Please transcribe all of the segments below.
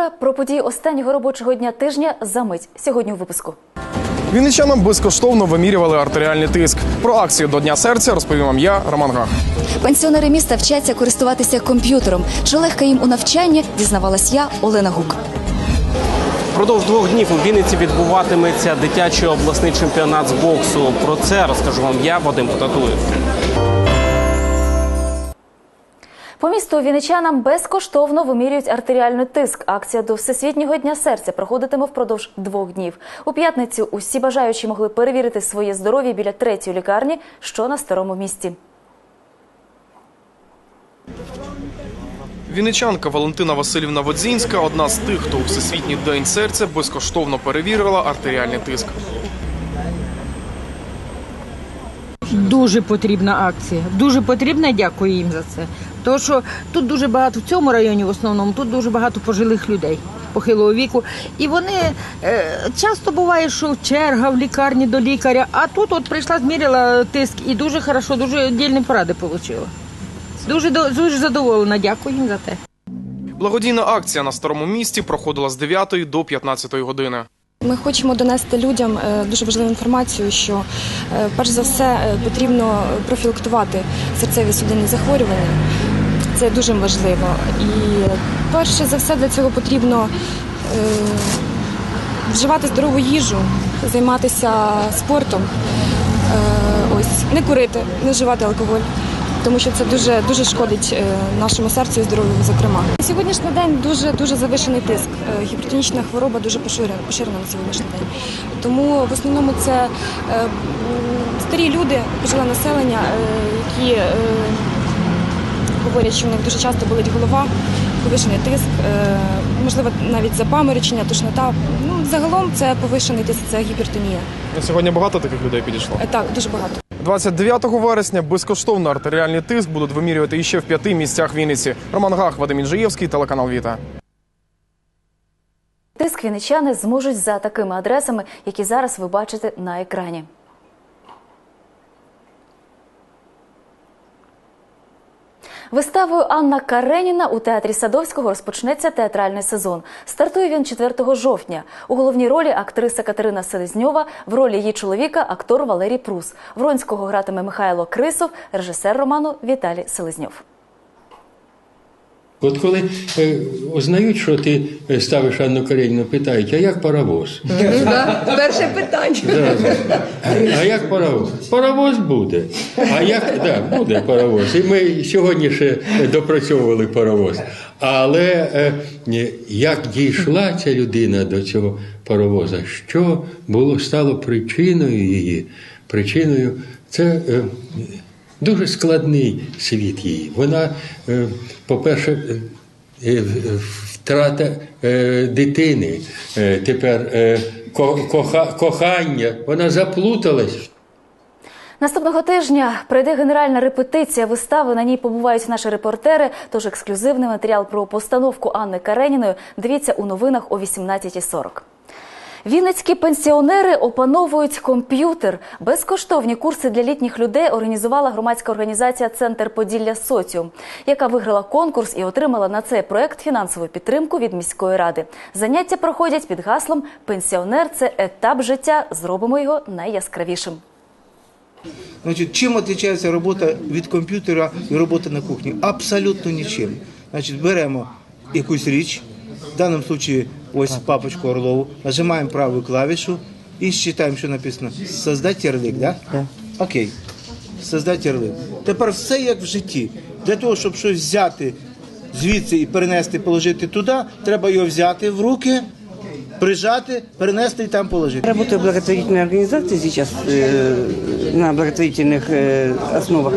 вечора. Про події останнього робочого дня тижня за мить. Сьогодні у випуску. Вінничанам безкоштовно вимірювали артеріальний тиск. Про акцію до Дня серця розповім вам я, Роман Гах. Пенсіонери міста вчаться користуватися комп'ютером. Чи легко їм у навчанні? Дізнавалась я, Олена Гук. Впродовж двох днів у Вінниці відбуватиметься дитячий обласний чемпіонат з боксу. Про це розкажу вам я, Вадим Потатуєв. По місту вінничанам безкоштовно вимірюють артеріальний тиск. Акція до Всесвітнього дня серця проходитиме впродовж двох днів. У п'ятницю усі бажаючі могли перевірити своє здоров'я біля третьої лікарні, що на старому місті. Вінничанка Валентина Васильівна Водзінська одна з тих, хто у Всесвітній день серця безкоштовно перевірила артеріальний тиск. Дуже потрібна акція. Дуже потрібна, дякую їм за це. Тому що тут дуже багато в цьому районі, в основному, тут дуже багато пожилих людей похилого віку. І вони е, часто буває, що черга в лікарні до лікаря, а тут от прийшла, зміряла тиск і дуже хорошо, дуже дільні поради отримала. Дуже, до- дуже задоволена, дякую їм за те. Благодійна акція на старому місті проходила з 9 до 15 години. Ми хочемо донести людям е, дуже важливу інформацію, що е, перш за все е, потрібно профілактувати серцеві судинні захворювання. Це дуже важливо. І перше за все для цього потрібно е, вживати здорову їжу, займатися спортом, е, ось не курити, не вживати алкоголь. Тому що це дуже дуже шкодить е, нашому серцю і здоров'ю, зокрема. На сьогоднішній день дуже дуже завишений тиск. Е, Гіпертонічна хвороба дуже поширена, поширена на сьогоднішній день. Тому в основному це е, старі люди, пожиле населення, які говорять, що в них дуже часто болить голова, повишений тиск, е, можливо, навіть запаморочення, тошнота. Ну, загалом це повишений тиск, це гіпертонія. Сьогодні багато таких людей підійшло. Е, Так, дуже багато. 29 вересня безкоштовно артеріальний тиск будуть вимірювати іще в п'яти місцях Вінниці. Роман Гах, Вадим Інжиєвський, телеканал Віта. Тиск вінничани зможуть за такими адресами, які зараз ви бачите на екрані. Виставою Анна Кареніна у театрі Садовського розпочнеться театральний сезон. Стартує він 4 жовтня. У головній ролі актриса Катерина Селезньова, в ролі її чоловіка актор Валерій Прус. Вронського гратиме Михайло Крисов, режисер роману Віталій Селезньов. От коли е, узнають, що ти е, ставиш Анну Кареніну, питають, а як паровоз? Перше питання. А як паровоз? Паровоз буде. А як да, буде паровоз? І ми сьогодні ще допрацьовували паровоз. Але е, як дійшла ця людина до цього паровоза? Що було стало причиною її? Причиною це. Е, Дуже складний світ її. Вона, е, по-перше, е, е, втрата дитини, тепер ко- коха- кохання, вона заплуталась. Наступного тижня прийде генеральна репетиція вистави. На ній побувають наші репортери. Тож ексклюзивний матеріал про постановку Анни Кареніної дивіться у новинах о 18.40. Вінницькі пенсіонери опановують комп'ютер. Безкоштовні курси для літніх людей організувала громадська організація Центр Поділля Соціум, яка виграла конкурс і отримала на цей проект фінансову підтримку від міської ради. Заняття проходять під гаслом Пенсіонер це етап життя. Зробимо його найяскравішим. Значить, чим відрізняється робота від комп'ютера і робота на кухні? Абсолютно нічим. Значить, беремо якусь річ, в даному випадку ось папочку Орлову, нажимаємо праву клавішу і считаємо, що написано. Создать ярлик, да? Окей. Создать ярлик. Тепер все як в житті. Для того, щоб щось взяти звідси і перенести, положити туди, треба його взяти в руки, прижати, перенести і там положити. Работаю в благотворительной организации сейчас э, на благотворительных э, основах.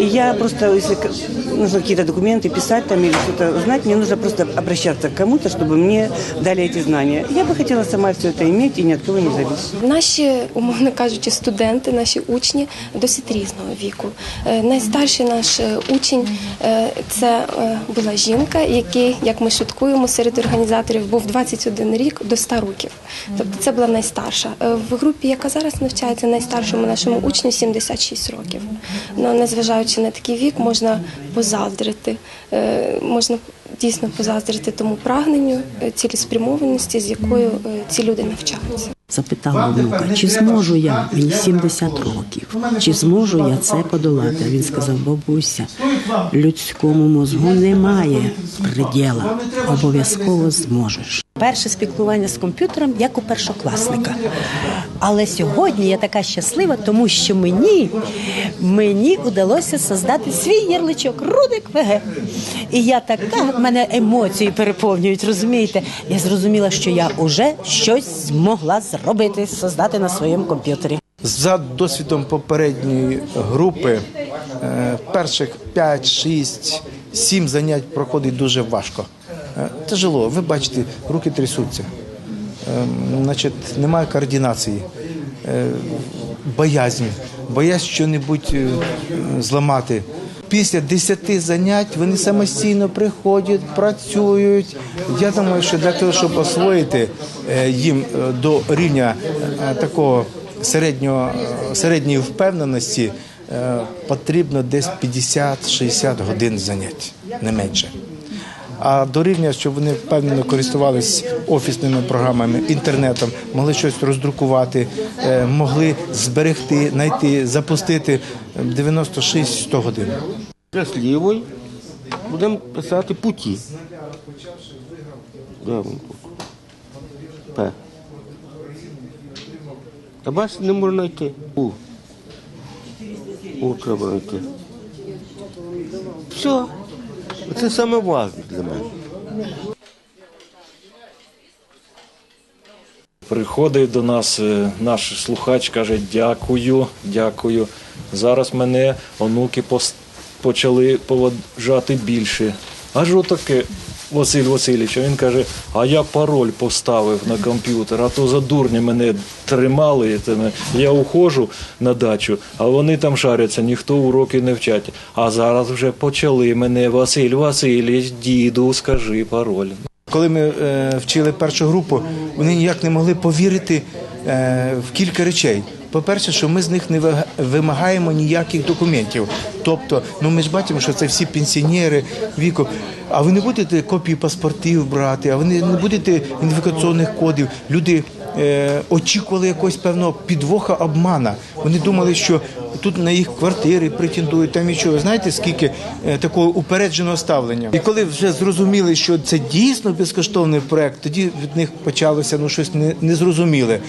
И я просто, если к- нужно какие-то документы писать там или что-то знать, мне нужно просто обращаться к кому-то, чтобы мне дали эти знания. Я бы хотела сама все это иметь и ни от кого не зависеть. Наші, умовно кажучи, студенти, наші учні досить різного віку. Е, Найстарший наш е, учень е, це е, була жінка, який, як ми шуткуємо серед організаторів, був 21 рік, дос- 100 років. Тобто це була найстарша. Е, В групі, яка зараз навчається, найстаршому нашому учню 76 років. Ну, незважаючи на такий вік, можна позаздрити. Е, Можна дійсно позаздрити тому прагненню, е, цілеспрямованості, з якою ці люди навчаються. Запитала внука, чи зможу я, мені 70 років, чи зможу я це подолати? Він сказав, бабуся, людському мозгу немає приділа, обов'язково зможеш. Перше спілкування з комп'ютером як у першокласника. Але сьогодні я така щаслива, тому що мені, мені вдалося создати свій ярличок Рудик ВГ. І я така, мене емоції переповнюють, розумієте? Я зрозуміла, що я вже щось змогла зробити, создати на своєму комп'ютері. За досвідом попередньої групи е, перших 5, 6, 7 занять проходить дуже важко. Е, Тяжело, ви бачите, руки трясуться. Е, Значить, немає координації, е, боязнь, боязнь що-небудь е, зламати. Після 10 занять вони самостійно приходять, працюють. Я думаю, що для того, щоб освоїти їм до рівня такого середнього, середньої впевненості, потрібно десь 50-60 годин занять, не менше. А до рівня, щоб вони впевнено користувалися офісними програмами, інтернетом, могли щось роздрукувати, е, могли зберегти, знайти, запустити 96-100 годин. Щасливий будемо писати путі. П. Та бачите, не можна знайти. У. У треба знайти. Все. Це саме важливе мене. Приходить до нас е, наш слухач, каже: дякую, дякую. Зараз мене онуки почали поважати більше. Аж що таке, Василь Васильович? А Він каже: а я пароль поставив на комп'ютер, а то за дурня мене тримали. Я уходжу на дачу, а вони там шаряться, ніхто уроки не вчать. А зараз вже почали мене, Василь Васильович, діду, скажи пароль. Коли ми е, вчили першу групу, вони ніяк не могли повірити в кілька речей. По-перше, що ми з них не вимагаємо ніяких документів. Тобто, ну ми ж бачимо, що це всі пенсіонери віку. А ви не будете копії паспортів брати, а ви не будете ідентифікаційних кодів. Люди е, очікували якогось певного підвоха обмана. Вони думали, що тут на їх квартири претендують, там і. Ви знаєте, скільки е, такого упередженого ставлення. І коли вже зрозуміли, що це дійсно безкоштовний проект, тоді від них почалося ну щось не- незрозуміле.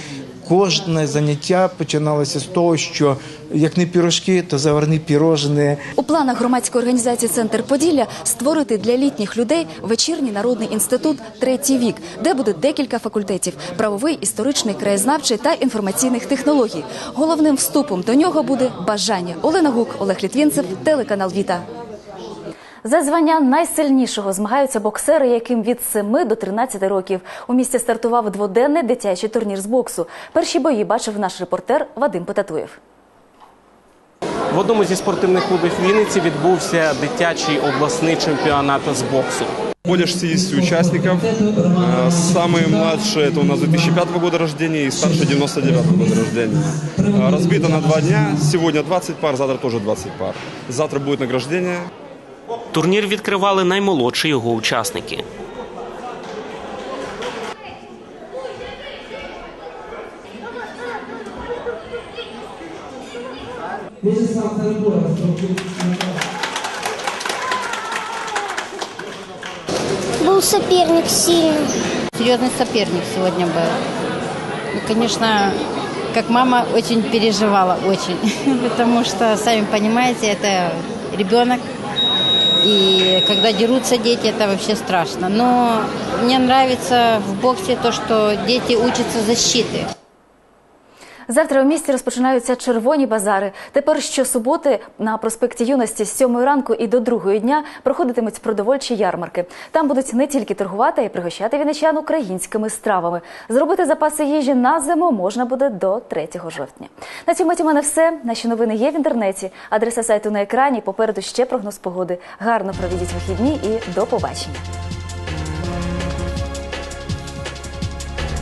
Кожне заняття починалося з того, що як не пірожки, то заварні пірожне. У планах громадської організації Центр Поділля створити для літніх людей вечірній народний інститут третій вік, де буде декілька факультетів: правовий, історичний, краєзнавчий та інформаційних технологій. Головним вступом до нього буде бажання. Олена Гук, Олег Літвінцев, телеканал Віта. За звання найсильнішого змагаються боксери, яким від 7 до 13 років. У місті стартував дводенний дитячий турнір з боксу. Перші бої бачив наш репортер Вадим Потатуєв. В одному зі спортивних клубів Вінниці відбувся дитячий обласний чемпіонат з боксу. Более 60 участников. Э, Самые младшие это у нас 2005 года рождения и старшие 99 года рождения. Э, Разбито на два дня. Сегодня 20 пар, завтра тоже 20 пар. Завтра будет награждение. Турнір відкривали наймолодші його учасники. Был соперник сильный. Серьезный соперник сегодня был. И, конечно, как мама очень переживала, очень. Потому что, сами понимаете, это ребенок. И когда дерутся дети, это вообще страшно. Но мне нравится в боксе то, что дети учатся защиты. Завтра у місті розпочинаються червоні базари. Тепер щосуботи на проспекті Юності з 7 ранку і до 2 дня проходитимуть продовольчі ярмарки. Там будуть не тільки торгувати, а й пригощати вінничан українськими стравами. Зробити запаси їжі на зиму можна буде до 3 жовтня. На цьому у мене все. Наші новини є в інтернеті. Адреса сайту на екрані. Попереду ще прогноз погоди. Гарно проведіть вихідні і до побачення.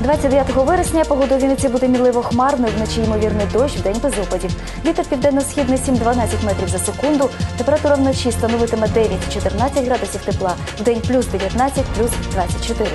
29 вересня погода у Вінниці буде мінливо хмарною, вночі ймовірний дощ, вдень без опадів. Вітер південно-східний 7-12 метрів за секунду. Температура вночі становитиме 9-14 градусів тепла, вдень плюс 19, плюс 24.